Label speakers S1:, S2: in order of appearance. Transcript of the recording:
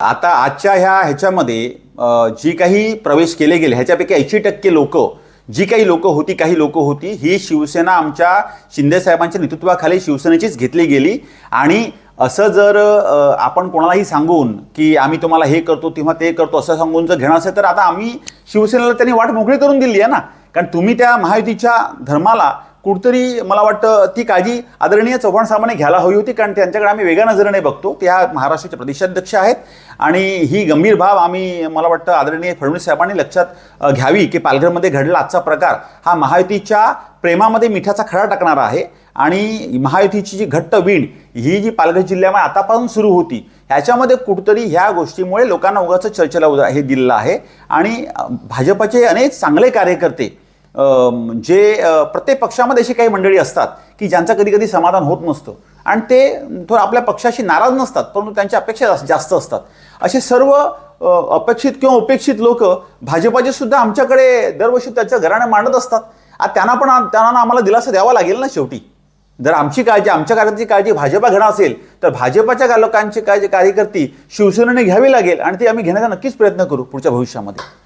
S1: आता आजच्या ह्या ह्याच्यामध्ये जी काही प्रवेश केले गेले ह्याच्यापैकी ऐंशी टक्के लोक जी काही लोक होती काही लोक होती ही शिवसेना आमच्या शिंदेसाहेबांच्या नेतृत्वाखाली शिवसेनेचीच घेतली गेली. आणि असं जर आपण कोणालाही सांगून की आम्ही तुम्हाला हे करतो तेव्हा ते करतो असं सांगून जर घेणार असेल तर आता आम्ही शिवसेनेला त्यांनी वाट मोकळी करून दिली आहे ना. कारण तुम्ही त्या महायुतीच्या धर्माला कुठतरी मला वाटतं ती काळजी आदरणीय चव्हाण साहेबांनी घ्यायला हवी होती कारण त्यांच्याकडे आम्ही वेगळ्या नजरेने बघतो. त्या ह्या महाराष्ट्राचे प्रदेशाध्यक्ष आहेत आणि ही गंभीर बाब आम्ही मला वाटतं आदरणीय फडणवीस साहेबांनी लक्षात घ्यावी की पालघरमध्ये घडला आजचा प्रकार हा महायुतीच्या प्रेमामध्ये मिठाचा खडा टाकणारा आहे. आणि महायुतीची जी घट्ट वीण ही जी पालघर जिल्ह्यामध्ये आतापासून सुरू होती ह्याच्यामध्ये कुठतरी ह्या गोष्टीमुळे लोकांना उगाच चर्चेला उदा हे दिलेलं आहे. आणि भाजपाचे भाजपचे अनेक चांगले कार्यकर्ते जे प्रत्येक पक्षामध्ये अशी काही मंडळी असतात की ज्यांचं कधी कधी समाधान होत नसतं. आणि ते थोडं आपल्या पक्षाशी नाराज नसतात परंतु त्यांच्या अपेक्षा जास्त- असतात. असे सर्व अपेक्षित किंवा उपेक्षित लोक भाजपाचे सुद्धा आमच्याकडे दरवर्षी त्याच्या घराणं मांडत असतात. आता त्यांना पण त्यांना आम्हाला दिलासा द्यावा लागेल ना शेवटी. जर आमची काळजी आमच्या कार्यकर्त्याची काळजी भाजपा घेणार असेल तर भाजपाच्या लोकांची काळजी कार्यकर्ती शिवसेनेने घ्यावी लागेल आणि ती आम्ही घेण्याचा नक्कीच प्रयत्न करू पुढच्या भविष्यामध्ये.